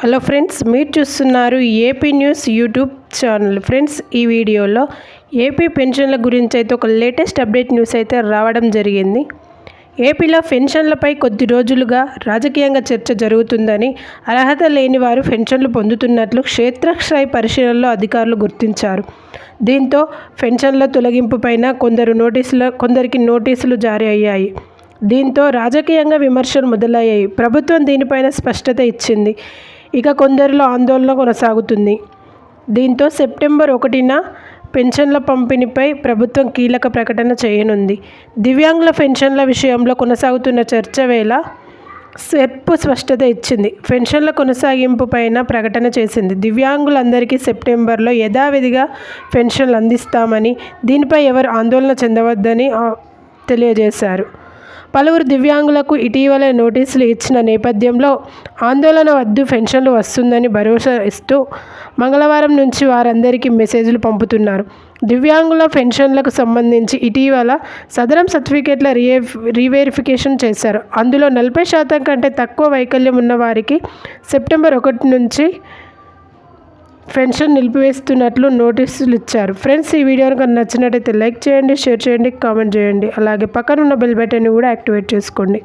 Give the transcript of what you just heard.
Hello friends మీరు చూస్తున్నారు AP news YouTube channel. Friends ఈ వీడియోలో ఏపీ పెన్షన్ల గురించి అయితే ఒక లేటెస్ట్ అప్డేట్ న్యూస్ అయితే రావడం జరిగింది. ఏపీలో పెన్షన్లపై కొద్ది రోజులుగా రాజకీయంగా చర్చ జరుగుతుందని అర్హత లేని వారు పెన్షన్లు పొందుతున్నట్లు క్షేత్రస్థాయి పరిశీలనలో అధికారులు గుర్తించారు. దీంతో పెన్షన్ల తొలగింపుపైన కొందరు నోటీసుల కొందరికి నోటీసులు జారీ అయ్యాయి. దీంతో రాజకీయంగా విమర్శలు మొదలయ్యాయి. ప్రభుత్వం దీనిపైన స్పష్టత ఇచ్చింది. ఇక కొందరిలో ఆందోళన కొనసాగుతుంది. దీంతో సెప్టెంబర్ ఒకటిన పెన్షన్ల పంపిణీపై ప్రభుత్వం కీలక ప్రకటన చేయనుంది. దివ్యాంగుల పెన్షన్ల విషయంలో కొనసాగుతున్న చర్చ వేళ సెప్ స్పష్టత ఇచ్చింది. పెన్షన్ల కొనసాగింపు పైన ప్రకటన చేసింది. దివ్యాంగులందరికీ సెప్టెంబర్లో యథావిధిగా పెన్షన్లు అందిస్తామని దీనిపై ఎవరు ఆందోళన చెందవద్దని తెలియజేశారు. పలువురు దివ్యాంగులకు ఇటీవలే నోటీసులు ఇచ్చిన నేపథ్యంలో ఆందోళన వద్దు పెన్షన్లు వస్తుందని భరోసా ఇస్తూ మంగళవారం నుంచి వారందరికీ మెసేజ్లు పంపుతున్నారు. దివ్యాంగుల పెన్షన్లకు సంబంధించి ఇటీవల సదరం సర్టిఫికేట్ల రీవే రీవెరిఫికేషన్ చేశారు. అందులో నలభై శాతం కంటే తక్కువ వైకల్యం ఉన్న వారికి సెప్టెంబర్ ఒకటి నుంచి పెన్షన్ నిలిపివేస్తున్నట్లు నోటీసులు ఇచ్చారు. ఫ్రెండ్స్ ఈ వీడియో కనుక నచ్చినట్టయితే లైక్ చేయండి షేర్ చేయండి కామెంట్ చేయండి. అలాగే పక్కన ఉన్న బెల్ బటన్ని కూడా యాక్టివేట్ చేసుకోండి.